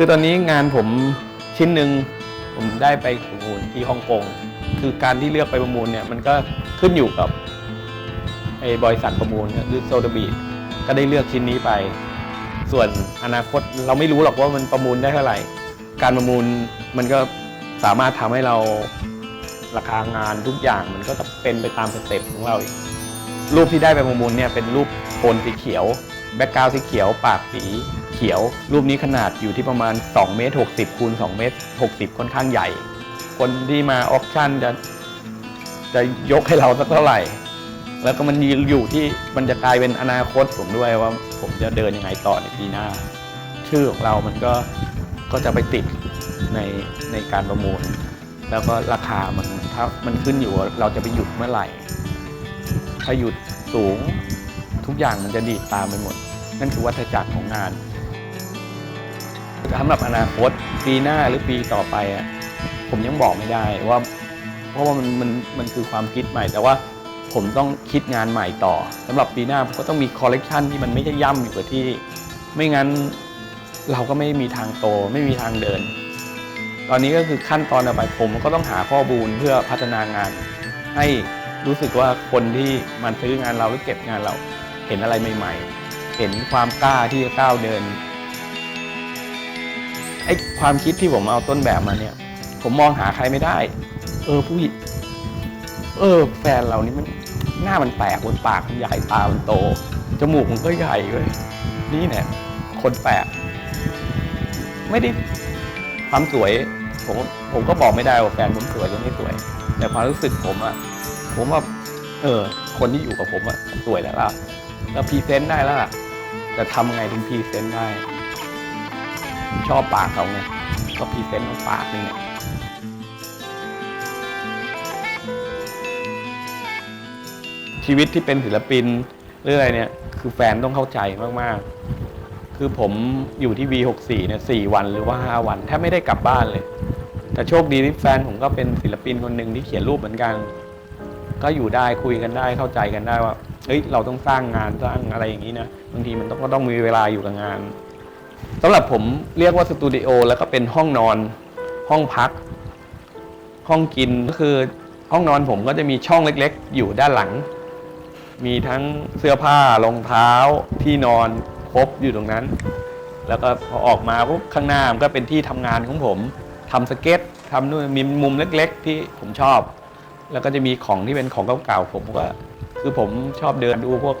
คือตอนนี้งานผมชิ้นหนึ่งผมได้ไปประมูลที่ฮ่องกงคือการที่เลือกไปประมูลเนี่ยมันก็ขึ้นอยู่กับไอ้บริษัทประมูลก็คือโซดบีก็ได้เลือกชิ้นนี้ไป ส่วนอนาคตเราไม่รู้หรอกว่ามันประมูลได้เท่าไหร่ การประมูลมันก็สามารถทำให้เราราคางานทุกอย่างมันก็จะเป็นไปตามสเต็ปของเราอีกรูปที่ได้ไปประมูลเนี่ยเป็นรูปโทนสีเขียว แบ็กกราวด์สีเขียว ปากสี เขียว รูปนี้ขนาดอยู่ที่ประมาณ2เมตร60คูณ2เมตร60 ค่อนข้างใหญ่ คนที่มาออคชั่นจะจะยกให้เราสักเท่าไหร่ แล้วก็มันอยู่ที่มันจะกลายเป็นอนาคตผมด้วยว่าผมจะเดินยังไงต่อในปีหน้า ชื่อของเรามันก็ก็จะไปติดในในการประมูล แล้วก็ราคามันถ้ามันขึ้นอยู่ว่าเราจะไปหยุดเมื่อไหร่ ถ้าหยุดสูงทุกอย่างมันจะดีดตามไปหมด นั่นคือวัฏจักรของงาน สำหรับอนาคตปีหน้าหรือปีต่อไปอะผมยังบอกไม่ได้ว่าเพราะว่ามันมันมันคือความคิดใหม่ แต่ว่าผมต้องคิดงานใหม่ต่อสำหรับปีหน้าผมก็ต้องมีคอลเลกชันที่มันไม่ใช่ย่ำอยู่กับที่ ไม่งั้นเราก็ไม่มีทางโตไม่มีทางเดิน ตอนนี้ก็คือขั้นตอนต่อไปผมก็ต้องหาข้อมูลเพื่อพัฒนางาน ให้รู้สึกว่าคนที่มันซื้องานเราหรือเก็บงานเราเห็นอะไรใหม่ ๆ เห็นความกล้าที่จะก้าวเดิน ไอ้ความคิดที่ผมเอาต้นแบบมาเนี่ย ผมมองหาใครไม่ได้ เออผู้หญิงเออ แฟนเรานี่มันหน้ามันแปลกบนปากมันใหญ่ตามันโต จมูกมันก็ใหญ่เว้ยนี่เนี่ยคนแปลกไม่ได้ความสวยผมผมก็บอกไม่ได้ว่าแฟนผมสวยหรือไม่สวย แต่ความรู้สึกผมอะผมว่า เออ คนที่อยู่กับผมอะสวยแล้วล่ะแล้วพรีเซนต์ได้แล้วล่ะแต่ทำไงถึงพรีเซนต์ได้ ชอบปากเขาไงก็พรีเซนต์ตรงปากนี่ไงชีวิตที่เป็นศิลปินเรื่อยเนี่ยคือแฟนต้องเข้าใจมากๆ คือผมอยู่ที่ V64 เนี่ย4วันหรือว่า 5 วันแทบไม่ได้กลับบ้านเลย แต่โชคดีที่แฟนผมก็เป็นศิลปินคนหนึ่งที่เขียนรูปเหมือนกัน ก็อยู่ได้คุยกันได้เข้าใจกันได้ว่าเฮ้ยเราต้องสร้างงานสร้างอะไรอย่างนี้นะบางทีมันต้องก็ต้องมีเวลาอยู่กับงาน สำหรับผมเรียกว่าสตูดิโอแล้วก็เป็นห้องนอน ห้องพัก ห้องกินก็คือห้องนอนผมก็จะมีช่องเล็กๆ อยู่ด้านหลัง มีทั้งเสื้อผ้ารองเท้าที่นอนครบอยู่ตรงนั้น แล้วก็พอออกมาปุ๊บข้างหน้ามันก็เป็นที่ทำงานของผมทำสเก็ตทำนู่นมีมุมเล็ก ๆ ที่ผมชอบ แล้วก็จะมีของที่เป็นของเก่าๆผมก็คือผมชอบเดินดูพวก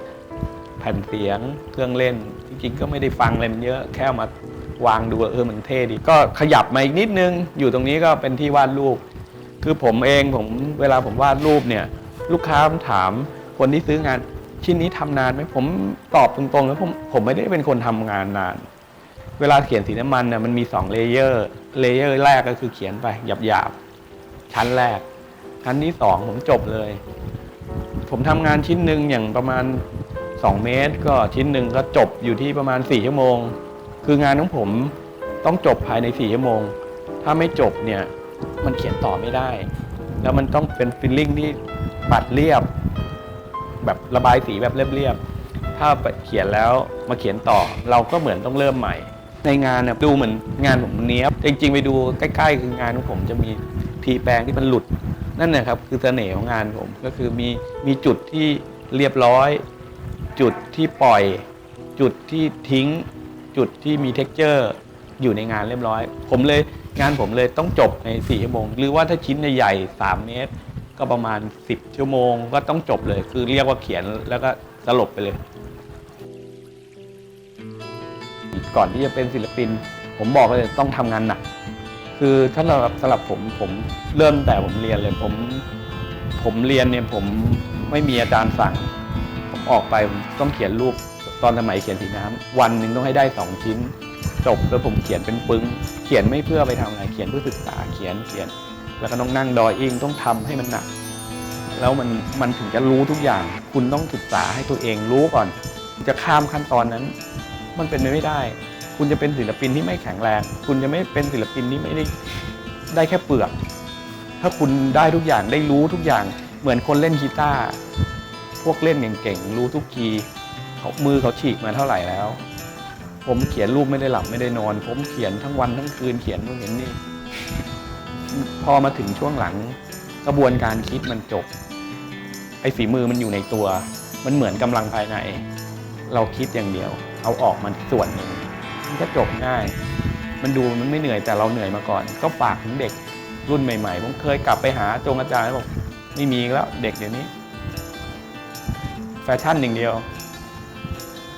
แผ่นเสียงเครื่องเล่น จริงๆ ก็ไม่ได้ฟังอะไรมันเยอะแค่มาวางดูเออมันเท่ดี ก็ขยับมาอีกนิดนึง อยู่ตรงนี้ก็เป็นที่วาดรูป คือผมเองผมเวลาผมวาดรูปเนี่ย ลูกค้าถามคนที่ซื้องานชิ้นนี้ทำนานไหมผมตอบตรงๆแล้วผมผมไม่ได้เป็นคนทำงานนาน เวลาเขียนสีน้ำมันเนี่ยมันมี2เลเยอร์เลเยอร์แรกก็คือเขียนไปหยาบๆชั้นแรกชั้นที่สองผมจบเลย ผมทำงานชิ้นหนึ่งอย่างประมาณ 2 เมตร ก็ชิ้นหนึ่งก็จบอยู่ที่ประมาณ 4 ชั่วโมง คืองานของผมต้องจบภายใน 4 ชั่วโมง ถ้าไม่จบเนี่ยมันเขียนต่อไม่ได้ แล้วมันต้องเป็นฟิลลิ่งที่ปัดเรียบ แบบระบายสีแบบเรียบๆถ้าเขียนแล้วมาเขียนต่อ เราก็เหมือนต้องเริ่มใหม่ ในงานเนี่ยดูเหมือนงานผมเนี้ยบจริง ๆ ไปดูใกล้ๆ คืองานของผมจะมีทีแปลงที่มันหลุดนั่นนะครับคือเสน่ห์ของงานผมก็คือมีมีจุดที่เรียบร้อย จุดที่ปล่อย จุดที่ทิ้ง จุดที่มีเท็กเจอร์อยู่ในงานเรียบร้อย ผมเลยงานผมเลยต้องจบใน4ชั่วโมง หรือว่าถ้าชิ้นใหญ่ๆ3เมตร ก็ประมาณ 10 ชั่วโมง ก็ต้องจบเลย คือเรียกว่าเขียนแล้วก็สลบไปเลย ก่อนที่จะเป็นศิลปิน ผมบอกเลยต้องทำงานหนัก คือถ้าเราสำหรับผมผมเริ่มแต่ผมเรียนเลยผมผมเรียนเนี่ยผมไม่มีอาจารย์สั่ง ออกไปผมต้องเขียนรูปตอนสมัยเขียนสีน้ำวันหนึ่งต้องให้ได้สองชิ้น จบแล้วผมเขียนเป็นปึ้ง เขียนไม่เพื่อไปทำอะไร เขียนเพื่อศึกษาเขียนเขียน แล้วก็ต้องนั่งดอยอิงต้องทำให้มันหนัก แล้วมันมันถึงจะรู้ทุกอย่าง คุณต้องศึกษาให้ตัวเองรู้ก่อน จะข้ามขั้นตอนนั้น มันเป็นไปไม่ได้ คุณจะเป็นศิลปินที่ไม่แข็งแรง คุณจะไม่เป็นศิลปินที่ไม่ได้ได้แค่เปลือก ถ้าคุณได้ทุกอย่างได้รู้ทุกอย่างเหมือนคนเล่นกีตาร์ วกเล่นเก่งๆ รู้ทุกคีย์เขามือเขาฉีกมาเท่าไหร่แล้ว ผมเขียนรูปไม่ได้หลับไม่ได้นอน ผมเขียนทั้งวันทั้งคืนเขียนนู่นเขียนนี่ พอมาถึงช่วงหลังกระบวนการคิดมันจบ ไอ้ฝีมือมันอยู่ในตัว มันเหมือนกำลังภายใน เราคิดอย่างเดียว เอาออกมาส่วนหนึ่งมันก็จบง่าย มันดูมันไม่เหนื่อยแต่เราเหนื่อยมาก่อน ก็ฝากถึงเด็กรุ่นใหม่ๆ ผมเคยกลับไปหาจงอาจารย์บอกไม่มีแล้วเด็กเดี๋ยวนี้ ชั่นอย่างเดียว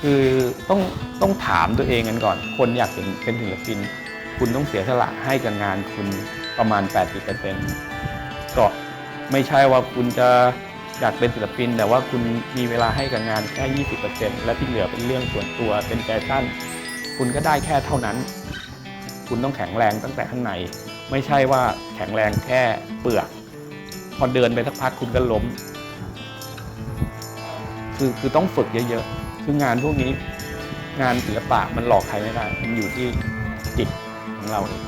คือต้องต้องถามตัวเองกันก่อน คนอยากเป็นเป็นศิลปิน คุณต้องเสียสละให้กับงานคุณประมาณ 80%ก็ไม่ใช่ว่าคุณจะอยากเป็นศิลปิน แต่ว่าคุณมีเวลาให้กับงานแค่ 20%และที่เหลือเป็นเรื่องส่วนตัวเป็นแฟชั่น คุณก็ได้แค่เท่านั้น คุณต้องแข็งแรงตั้งแต่ข้างใน ไม่ใช่ว่าแข็งแรงแค่เปลือก พอเดินไปสักพักคุณก็ล้ม คือคือต้องฝึกเยอะๆ คืองานพวกนี้ งานศิลปะมันหลอกใครไม่ได้ มันอยู่ที่จิตของเราเอง